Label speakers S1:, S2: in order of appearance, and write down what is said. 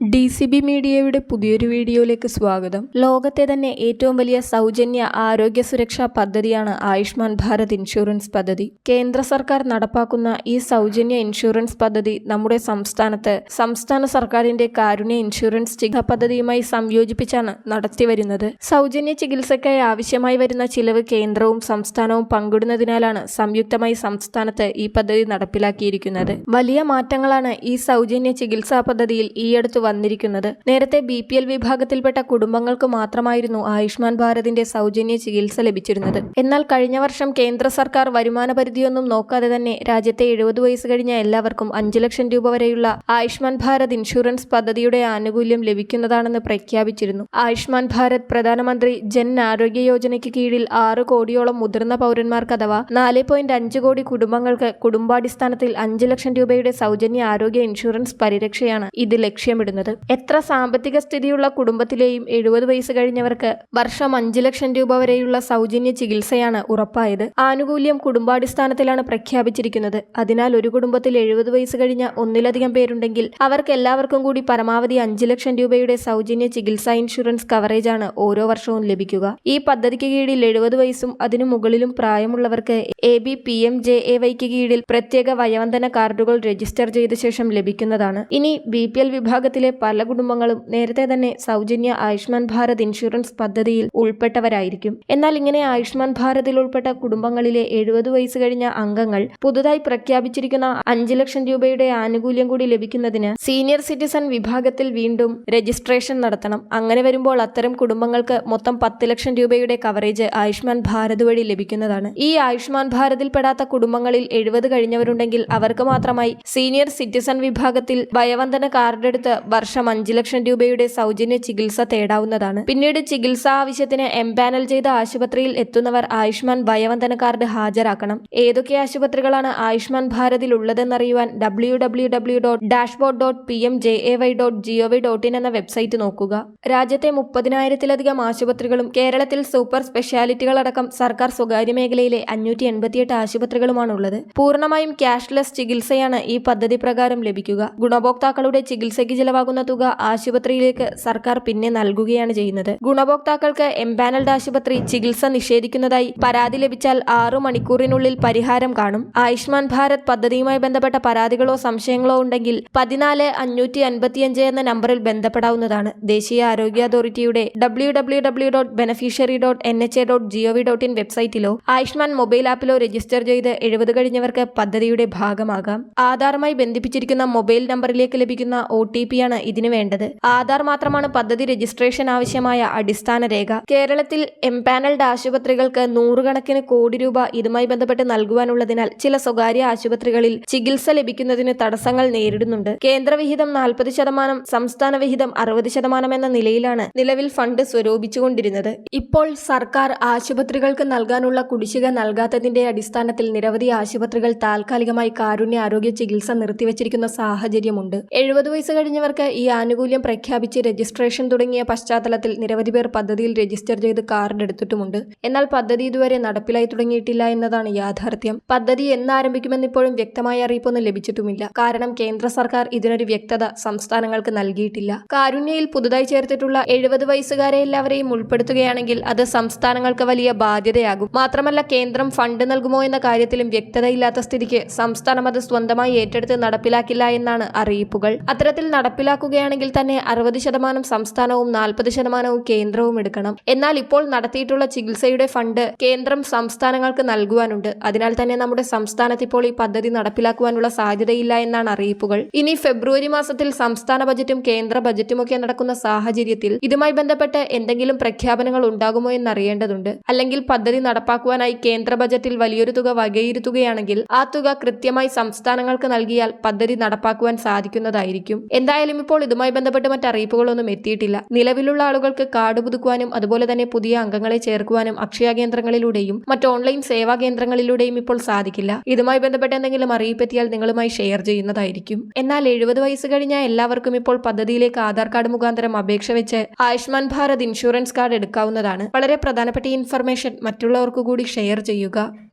S1: D C B മീഡിയയുടെ പുതിയൊരു വീഡിയോയിലേക്ക് സ്വാഗതം. ലോകത്തെ തന്നെ ഏറ്റവും വലിയ സൗജന്യ ആരോഗ്യ സുരക്ഷാ പദ്ധതിയാണ് ആയുഷ്മാൻ ഭാരത് ഇൻഷുറൻസ് പദ്ധതി. കേന്ദ്ര സർക്കാർ നടപ്പാക്കുന്ന ഈ സൗജന്യ ഇൻഷുറൻസ് പദ്ധതി നമ്മുടെ സംസ്ഥാനത്ത് സംസ്ഥാന സർക്കാരിന്റെ കാരുണ്യ ഇൻഷുറൻസ് ചികിത്സാ പദ്ധതിയുമായി സംയോജിപ്പിച്ചാണ് നടത്തിവരുന്നത് സൗജന്യ ചികിത്സയ്ക്കായി ആവശ്യമായി വരുന്ന ചിലവ് കേന്ദ്രവും സംസ്ഥാനവും പങ്കിടുന്നതിനാലാണ് സംയുക്തമായി സംസ്ഥാനത്ത് ഈ പദ്ധതി നടപ്പിലാക്കിയിരിക്കുന്നത്. വലിയ മാറ്റങ്ങളാണ് ഈ സൗജന്യ ചികിത്സാ പദ്ധതിയിൽ ഈയടുത്ത് വന്നിരിക്കുന്നത്. നേരത്തെ ബി വിഭാഗത്തിൽപ്പെട്ട കുടുംബങ്ങൾക്ക് മാത്രമായിരുന്നു ആയുഷ്മാൻ ഭാരതിന്റെ സൗജന്യ ചികിത്സ ലഭിച്ചിരുന്നത്. എന്നാൽ കഴിഞ്ഞ വർഷം കേന്ദ്ര സർക്കാർ വരുമാന പരിധിയൊന്നും നോക്കാതെ തന്നെ രാജ്യത്തെ എഴുപത് വയസ്സ് കഴിഞ്ഞ എല്ലാവർക്കും അഞ്ചു ലക്ഷം രൂപ വരെയുള്ള ആയുഷ്മാൻ ഭാരത് ഇൻഷുറൻസ് പദ്ധതിയുടെ ആനുകൂല്യം ലഭിക്കുന്നതാണെന്ന് പ്രഖ്യാപിച്ചിരുന്നു. ആയുഷ്മാൻ ഭാരത് പ്രധാനമന്ത്രി ജൻ ആരോഗ്യ യോജനയ്ക്ക് കീഴിൽ ആറ് കോടിയോളം മുതിർന്ന പൗരന്മാർക്ക് അഥവാ നാല് പോയിന്റ് അഞ്ച് കോടി കുടുംബങ്ങൾക്ക് കുടുംബാടിസ്ഥാനത്തിൽ അഞ്ച് ലക്ഷം രൂപയുടെ സൗജന്യ ആരോഗ്യ ഇൻഷുറൻസ് പരിരക്ഷയാണ് ഇത് ലക്ഷ്യമിടുന്നത്. എത്ര സാമ്പത്തിക സ്ഥിതിയുള്ള കുടുംബത്തിലെയും എഴുപത് വയസ്സ് കഴിഞ്ഞവർക്ക് വർഷം അഞ്ച് ലക്ഷം രൂപ വരെയുള്ള സൗജന്യ ചികിത്സയാണ് ഉറപ്പായത്. ആനുകൂല്യം കുടുംബാടിസ്ഥാനത്തിലാണ് പ്രഖ്യാപിച്ചിരിക്കുന്നത്. അതിനാൽ ഒരു കുടുംബത്തിൽ എഴുപത് വയസ്സ് കഴിഞ്ഞ ഒന്നിലധികം പേരുണ്ടെങ്കിൽ അവർക്ക് എല്ലാവർക്കും കൂടി പരമാവധി അഞ്ച് ലക്ഷം രൂപയുടെ സൗജന്യ ചികിത്സാ ഇൻഷുറൻസ് കവറേജാണ് ഓരോ വർഷവും ലഭിക്കുക. ഈ പദ്ധതിക്ക് കീഴിൽ എഴുപത് വയസ്സും അതിനു മുകളിലും പ്രായമുള്ളവർക്ക് A B P M J A വൈക്ക് കീഴിൽ പ്രത്യേക വയവന്തന കാർഡുകൾ രജിസ്റ്റർ ചെയ്ത ശേഷം ലഭിക്കുന്നതാണ്. ഇനി ബി പി എൽ വിഭാഗത്തിലെ പല കുടുംബങ്ങളും നേരത്തെ തന്നെ സൗജന്യ ആയുഷ്മാൻ ഭാരത് ഇൻഷുറൻസ് പദ്ധതിയിൽ ഉൾപ്പെട്ടവരായിരിക്കും. എന്നാൽ ഇങ്ങനെ ആയുഷ്മാൻ ഭാരതിൽ ഉൾപ്പെട്ട കുടുംബങ്ങളിലെ എഴുപത് വയസ്സ് കഴിഞ്ഞ അംഗങ്ങൾ പുതുതായി പ്രഖ്യാപിച്ചിരിക്കുന്ന അഞ്ച് ലക്ഷം രൂപയുടെ ആനുകൂല്യം കൂടി ലഭിക്കുന്നതിന് സീനിയർ സിറ്റിസൺ വിഭാഗത്തിൽ വീണ്ടും രജിസ്ട്രേഷൻ നടത്തണം. അങ്ങനെ വരുമ്പോൾ അത്തരം കുടുംബങ്ങൾക്ക് മൊത്തം പത്ത് ലക്ഷം രൂപയുടെ കവറേജ് ആയുഷ്മാൻ ഭാരത് വഴി ലഭിക്കുന്നതാണ്. ഈ ആയുഷ്മാൻ ഭാരതിൽ പെടാത്ത കുടുംബങ്ങളിൽ എഴുപത് കഴിഞ്ഞവരുണ്ടെങ്കിൽ അവർക്ക് മാത്രമായി സീനിയർ സിറ്റിസൺ വിഭാഗത്തിൽ വയവന്തന കാർഡെടുത്ത് വർഷം അഞ്ച് ലക്ഷം രൂപയുടെ സൗജന്യ ചികിത്സ തേടാവുന്നതാണ്. പിന്നീട് ചികിത്സാ ആവശ്യത്തിന് എംപാനൽ ചെയ്ത ആശുപത്രിയിൽ എത്തുന്നവർ ആയുഷ്മാൻ ഭയവന്തന കാർഡ് ഹാജരാക്കണം. ഏതൊക്കെ ആശുപത്രികളാണ് ആയുഷ്മാൻ ഭാരതിൽ ഉള്ളതെന്നറിയുവാൻ W W W dot dashboard dot P M J A Y dot G O V dot in എന്ന വെബ്സൈറ്റ് നോക്കുക. രാജ്യത്തെ മുപ്പതിനായിരത്തിലധികം ആശുപത്രികളും കേരളത്തിൽ സൂപ്പർ സ്പെഷ്യാലിറ്റികളടക്കം സർക്കാർ സ്വകാര്യ മേഖലയിലെ അഞ്ഞൂറ്റി എൺപത്തിയെട്ട് ആശുപത്രികളുമാണ് ഉള്ളത് പൂർണമായും ക്യാഷ്ലെസ് ചികിത്സയാണ് ഈ പദ്ധതി പ്രകാരം ലഭിക്കുക. ഗുണഭോക്താക്കളുടെ ചികിത്സയ്ക്ക് ചിലവാകുന്ന തുക ആശുപത്രിയിലേക്ക് സർക്കാർ പിന്നെ നൽകുകയാണ് ചെയ്യുന്നത്. ഗുണഭോക്താക്കൾക്ക് എംപാനൽഡ് ആശുപത്രി ചികിത്സ നിഷേധിക്കുന്നതായി പരാതി ലഭിച്ചാൽ ആറു മണിക്കൂറിനുള്ളിൽ പരിഹാരം കാണും. ആയുഷ്മാൻ ഭാരത് പദ്ധതിയുമായി ബന്ധപ്പെട്ട പരാതികളോ സംശയങ്ങളോ ഉണ്ടെങ്കിൽ പതിനാല് അഞ്ഞൂറ്റി അൻപത്തിയഞ്ച് എന്ന നമ്പറിൽ ബന്ധപ്പെടാവുന്നതാണ്. ദേശീയ ആരോഗ്യ അതോറിറ്റിയുടെ W W W dot beneficiary dot N H A dot G O V dot in വെബ്സൈറ്റിലോ Ayushman mobile ആപ്പിലോ രജിസ്റ്റർ ചെയ്ത് എഴുപത് കഴിഞ്ഞവർക്ക് പദ്ധതിയുടെ ഭാഗമാകാം. ആധാറുമായി ബന്ധിപ്പിച്ചിരിക്കുന്ന മൊബൈൽ നമ്പറിലേക്ക് ലഭിക്കുന്ന ഒ ടി പിയാണ് ഇതിനു വേണ്ടത്? ആധാർ മാത്രമാണ് പദ്ധതി രജിസ്ട്രേഷൻ ആവശ്യമായ അടിസ്ഥാന രേഖ. കേരളത്തിൽ എംപാനൽഡ് ആശുപത്രികൾക്ക് നൂറുകണക്കിന് കോടി രൂപ ഇതുമായി ബന്ധപ്പെട്ട് നൽകുവാനുള്ളതിനാൽ ചില സ്വകാര്യ ആശുപത്രികളിൽ ചികിത്സ ലഭിക്കുന്നതിന് തടസ്സങ്ങൾ നേരിടുന്നുണ്ട്. കേന്ദ്രവിഹിതം നാൽപ്പത് ശതമാനം സംസ്ഥാന വിഹിതം അറുപത് ശതമാനം എന്ന നിലയിലാണ് നിലവിൽ ഫണ്ട് സ്വരൂപിച്ചുകൊണ്ടിരുന്നത്. ഇപ്പോൾ സർക്കാർ ആശുപത്രികൾക്ക് നൽകാനുള്ള കുടിശ്ശിക നൽകാത്തതിന്റെ അടിസ്ഥാനത്തിൽ നിരവധി ആശുപത്രികൾ താൽക്കാലികമായി കാരുണ്യ ആരോഗ്യ ചികിത്സ നിർത്തിവച്ചിരിക്കുന്ന സാഹചര്യമുണ്ട്. എഴുപത് വയസ്സ് കഴിഞ്ഞവർക്ക് ഈ ആനുകൂല്യം പ്രഖ്യാപിച്ച് രജിസ്ട്രേഷൻ തുടങ്ങിയ പശ്ചാത്തലത്തിൽ നിരവധി പേർ പദ്ധതിയിൽ രജിസ്റ്റർ ചെയ്ത് കാർഡ് എടുത്തിട്ടുമുണ്ട്. എന്നാൽ പദ്ധതി ഇതുവരെ നടപ്പിലായി തുടങ്ങിയിട്ടില്ല എന്നതാണ് യാഥാർത്ഥ്യം. പദ്ധതി എന്നാരംഭിക്കുമെന്ന് ഇപ്പോഴും വ്യക്തമായ അറിയിപ്പൊന്നും ലഭിച്ചിട്ടുമില്ല. കാരണം കേന്ദ്ര സർക്കാർ ഇതിനൊരു വ്യക്തത സംസ്ഥാനങ്ങൾക്ക് നൽകിയിട്ടില്ല. കാരുണ്യയിൽ പുതുതായി ചേർത്തിട്ടുള്ള എഴുപത് വയസ്സുകാരെ എല്ലാവരെയും ഉൾപ്പെടുത്തുകയാണെങ്കിൽ അത് സംസ്ഥാനങ്ങൾക്ക് വലിയ ബാധ്യതയാകും. മാത്രമല്ല കേന്ദ്രം ഫണ്ട് നൽകുമോ എന്ന കാര്യത്തിലും വ്യക്തതയില്ലാത്ത സ്ഥിതിക്ക് സംസ്ഥാനം അത് സ്വന്തമായി ഏറ്റെടുത്ത് നടപ്പിലാക്കില്ല എന്നാണ് അറിയിപ്പുകൾ. അത്തരത്തിൽ നടപ്പിലാക്കുകയാണെങ്കിൽ തന്നെ അറുപത് ശതമാനം സംസ്ഥാനവും നാൽപ്പത് ശതമാനവും കേന്ദ്രവും എടുക്കണം. എന്നാൽ ഇപ്പോൾ നടത്തിയിട്ടുള്ള ചികിത്സയുടെ ഫണ്ട് കേന്ദ്രം സംസ്ഥാനങ്ങൾക്ക് നൽകുവാനുണ്ട്. അതിനാൽ തന്നെ നമ്മുടെ സംസ്ഥാനത്ത് ഇപ്പോൾ ഈ പദ്ധതി നടപ്പിലാക്കുവാനുള്ള സാധ്യതയില്ല എന്നാണ് അറിയിപ്പുകൾ. ഇനി ഫെബ്രുവരി മാസത്തിൽ സംസ്ഥാന ബജറ്റും കേന്ദ്ര ബജറ്റുമൊക്കെ നടക്കുന്ന സാഹചര്യത്തിൽ ഇതുമായി ബന്ധപ്പെട്ട് എന്തെങ്കിലും പ്രഖ്യാപനങ്ങൾ ഉണ്ടാകുമോ എന്ന് അറിയേണ്ടതുണ്ട് അല്ലെങ്കിൽ പദ്ധതി നടപ്പാക്കുവാനായി കേന്ദ്ര ബജറ്റിൽ വലിയൊരു തുക വകയിരുത്തുകയാണെങ്കിൽ ആ തുക കൃത്യമായി സംസ്ഥാനങ്ങൾക്ക് നൽകിയാൽ പദ്ധതി നടപ്പാക്കുവാൻ സാധിക്കുന്നതായിരിക്കും. എന്തായാലും ഇപ്പോൾ ഇതുമായി ബന്ധപ്പെട്ട് മറ്റ് അറിയിപ്പുകളൊന്നും എത്തിയിട്ടില്ല. നിലവിലുള്ള ആളുകൾക്ക് കാർഡ് പുതുക്കുവാനും അതുപോലെ തന്നെ പുതിയ അംഗങ്ങളെ ചേർക്കുവാനും അക്ഷയ കേന്ദ്രങ്ങളിലൂടെയും മറ്റ് ഓൺലൈൻ സേവാ കേന്ദ്രങ്ങളിലൂടെയും ഇപ്പോൾ സാധിക്കില്ല. ഇതുമായി ബന്ധപ്പെട്ട് എന്തെങ്കിലും അറിയിപ്പെത്തിയാൽ നിങ്ങളുമായി ഷെയർ ചെയ്യുന്നതായിരിക്കും. എന്നാൽ എഴുപത് വയസ്സ് കഴിഞ്ഞ എല്ലാവർക്കും ഇപ്പോൾ പദ്ധതിയിലേക്ക് ആധാർ കാർഡ് മുഖാന്തരം അപേക്ഷ വെച്ച് ആയുഷ്മാൻ ഭാരത് ഇൻഷുറൻസ് കാർഡ് എടുക്കാവുന്നതാണ്. വളരെ പ്രധാനപ്പെട്ട ഇൻഫർമേഷൻ മറ്റുള്ളവർക്ക് കൂടി ഷെയർ ചെയ്യുക.